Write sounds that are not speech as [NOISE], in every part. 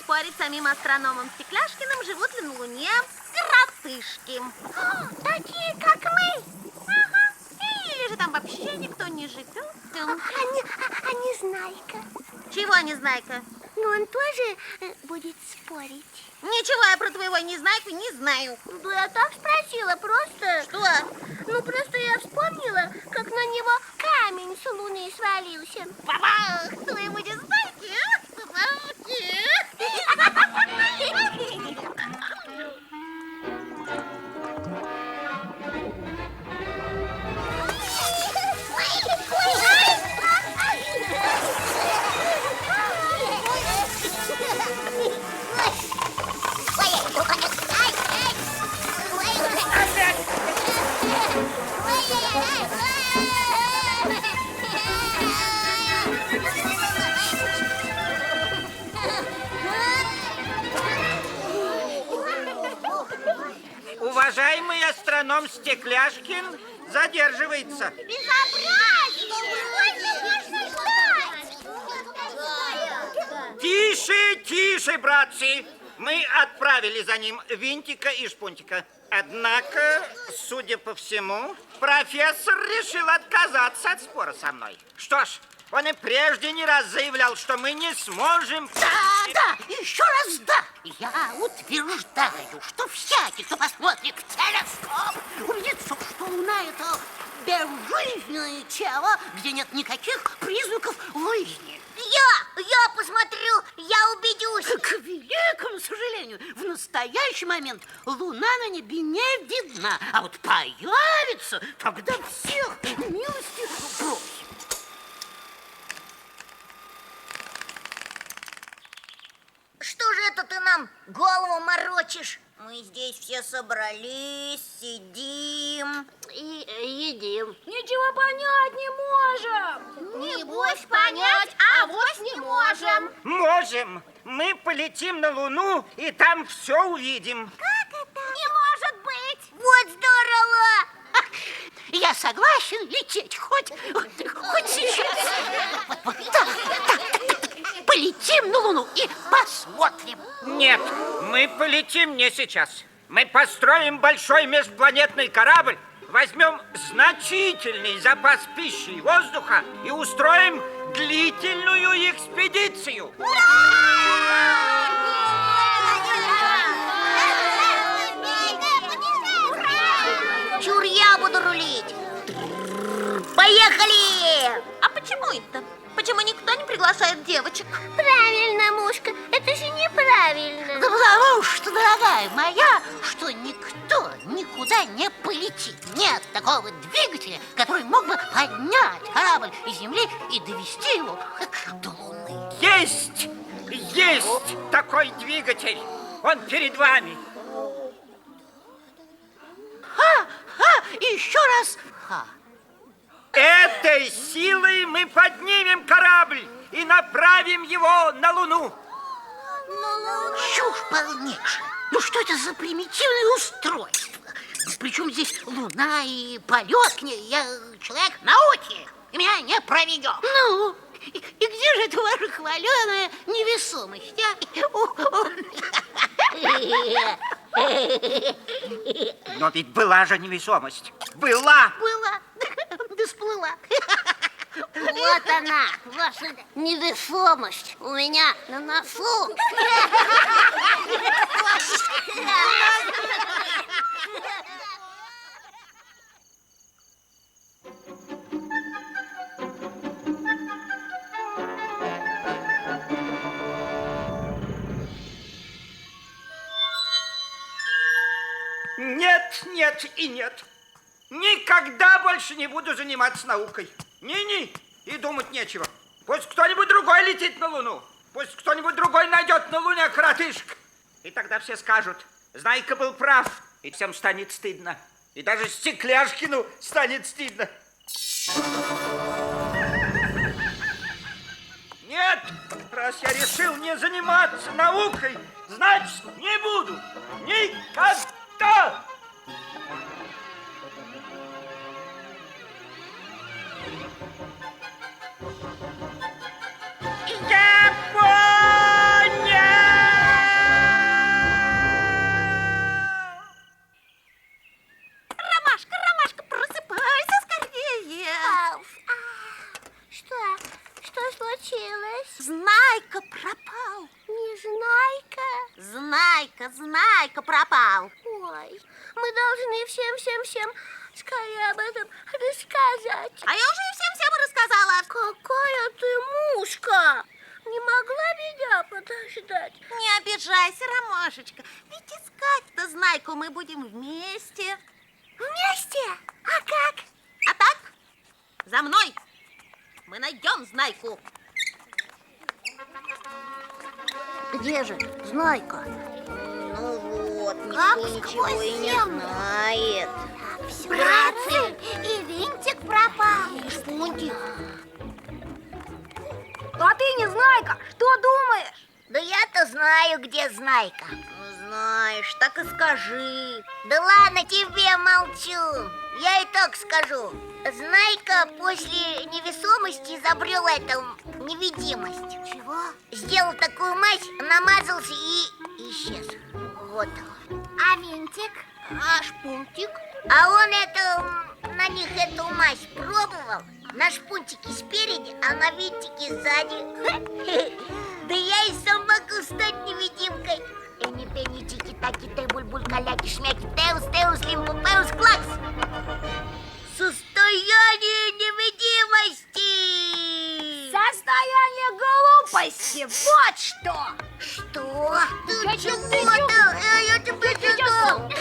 спорить с самим астрономом Стекляшкиным, живут ли на Луне коротышки. [GASPS] Такие, как мы? Ага. Или же там вообще никто не живет. А, не, а, а Незнайка? Чего, Незнайка? Ну, он тоже э, будет спорить. Ничего я про твоего Незнайку не знаю. Да я так спросила, просто... Что? Ну, просто я вспомнила, как на него камень с луны свалился. Бабах! Твоему Незнайке? Собаки! Стекляшкин задерживается. Тише, тише, братцы. Мы отправили за ним Винтика и Шпунтика. Однако, судя по всему, профессор решил отказаться от спора со мной. Что ж, он и прежде не раз заявлял, что мы не сможем... Да, да, еще раз да. Я утверждаю, что всякий, кто посмотрит в телескоп, убедится, что Луна это безжизненное тело, где нет никаких признаков жизни. Я, я посмотрю, я убедюсь. К великому сожалению, в настоящий момент Луна на небе не видна, а вот появится, тогда всех милости просим. Что же это ты нам морочишь? Мы здесь все собрались, сидим. И едим. Ничего понять не можем. Небось понять, а вот не можем. Можем. Мы полетим на Луну и там все увидим. Не может быть. Вот здорово. Я согласен лететь хоть, хоть сейчас. [LAUGHS] Вот, вот так, так, так, так. Полетим на Луну и посмотрим. Нет, мы полетим не сейчас. Мы построим большой межпланетный корабль, возьмем значительный запас пищи и воздуха и устроим длительную экспедицию. Чур, я буду рулить. Поехали! А почему это? Почему никто не приглашает девочек? Правильно, мушка, это же неправильно. Да потому что, дорогая моя, что никто никуда не полетит. Нет такого двигателя, который мог бы поднять корабль из Земли и довести его до Луны. Есть! Есть такой двигатель! Он перед вами. Ха, ха, еще раз ха. Этой силой мы поднимем корабль и направим его на Луну. Чушь полнейшая. Ну что это за примитивное устройство? Причем здесь Луна и полет к ней. Я человек науки, и меня не проведешь. Ну, и, и где же эта ваша хваленая невесомость, а? [LAUGHS] Но ведь была же невесомость. Была! Была, да сплыла. Вот она, ваша невесомость у меня на носу. Нет, нет и нет. Никогда больше не буду заниматься наукой. Ни-ни, и думать нечего. Пусть кто-нибудь другой летит на Луну. Пусть кто-нибудь другой найдет на Луне коротышек. И тогда все скажут, Знайка был прав, и всем станет стыдно. И даже Стекляшкину станет стыдно. Нет, раз я решил не заниматься наукой, значит, не буду. Никогда! Thank you. Знайка пропал. Не Знайка, Знайка Знайка пропал. Ой, мы должны всем-всем-всем скорее об этом рассказать. А я уже всем-всем рассказала. Какая ты мушка! Не могла меня подождать? Не обижайся, Ромашечка. Ведь искать-то Знайку мы будем вместе. Вместе? А как? А так, за мной. Мы найдем Знайку. Же Знайка? Ну вот, Как никто ничего сквозь и не землю. знает. Братцы, и винтик пропал. Шпунтик. А ты не знайка, что думаешь? Да я-то знаю, где Знайка. Ну, знаешь, так и скажи. Да ладно тебе, молчу. Я и так скажу. Знайка после невесомости изобрел эту невидимость. Чего? Сделал такую мазь, намазался и исчез. Вот. А винтик? А шпунтик? А он это, на них эту мазь пробовал. На шпунтике спереди, а на винтике сзади. [LAUGHS] Да я и сам могу стать невидимкой. Эни пени чики таки те буль каляки шмяки теус теус лимпу пеус клакс. Состояние невидимости. Состояние глупости, вот что! Что? Ты Я чего ты? Э, Я тебя читал. [LAUGHS]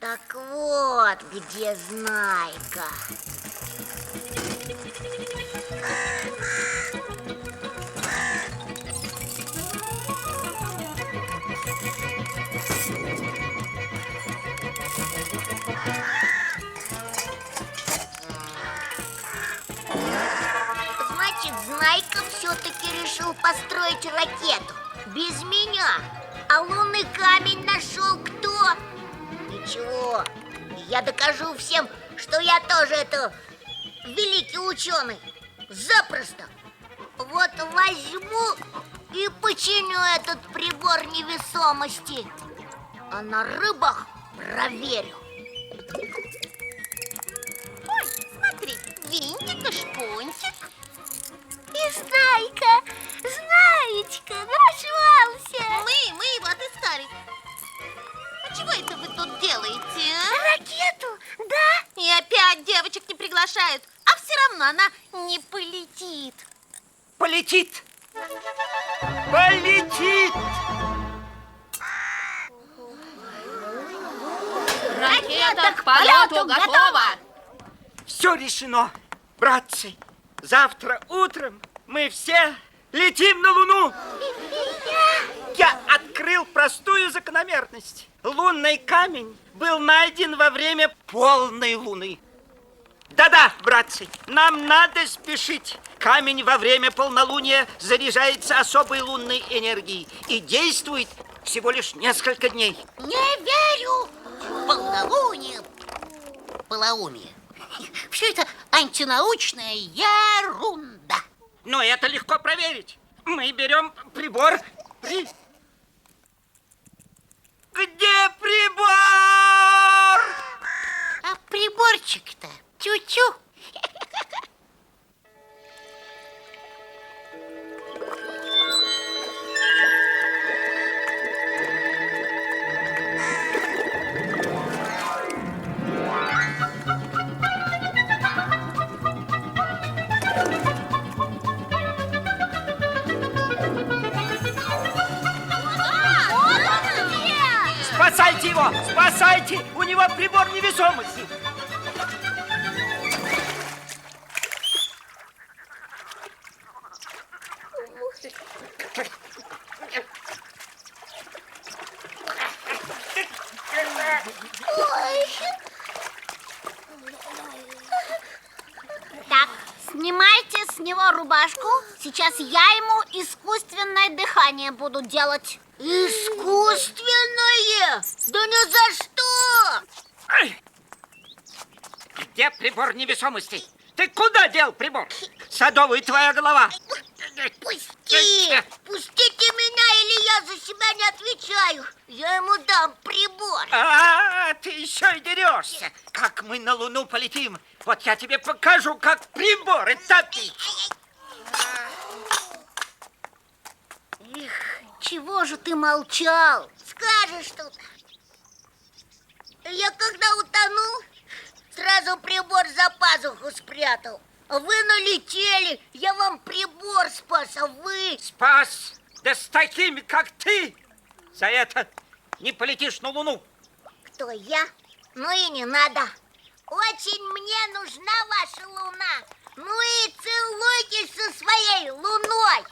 Так вот, где Знайка. Решил построить ракету. Без меня. А лунный камень нашел кто? Ничего. Я докажу всем, что я тоже это великий ученый. Запросто. Вот возьму и починю этот прибор невесомости. А на рыбах проверю. Полетит! Полетит! Ракета к полету готова! Все решено, братцы. Завтра утром мы все летим на Луну. Я открыл простую закономерность. Лунный камень был найден во время полной луны. Да-да, братцы, нам надо спешить. Камень во время полнолуния заряжается особой лунной энергией и действует всего лишь несколько дней. Не верю полнолуние, полоумие. Все это антинаучная ерунда. Но это легко проверить. Мы берем прибор. При... Где прибор? А приборчик-то тю-тю. Его! Спасайте! У него прибор невесомости. Так, снимайте с него рубашку. Сейчас я ему искусственное дыхание буду делать. Искусственное? Да ни за что! Ай! Где прибор невесомости? Ты куда дел прибор? Садовый твоя голова. Пусти! Пустите меня, или я за себя не отвечаю. Я ему дам прибор. А, ты еще и дерешься. Как мы на Луну полетим? Вот я тебе покажу, как приборы топить. Эх, чего же ты молчал? Скажешь тут. Я когда утонул, сразу прибор за пазуху спрятал. Вы налетели, я вам прибор спас, а вы... Спас, да с такими, как ты, за это не полетишь на Луну. Кто я? Ну и не надо. Очень мне нужна ваша луна. Ну и целуйтесь со своей луной.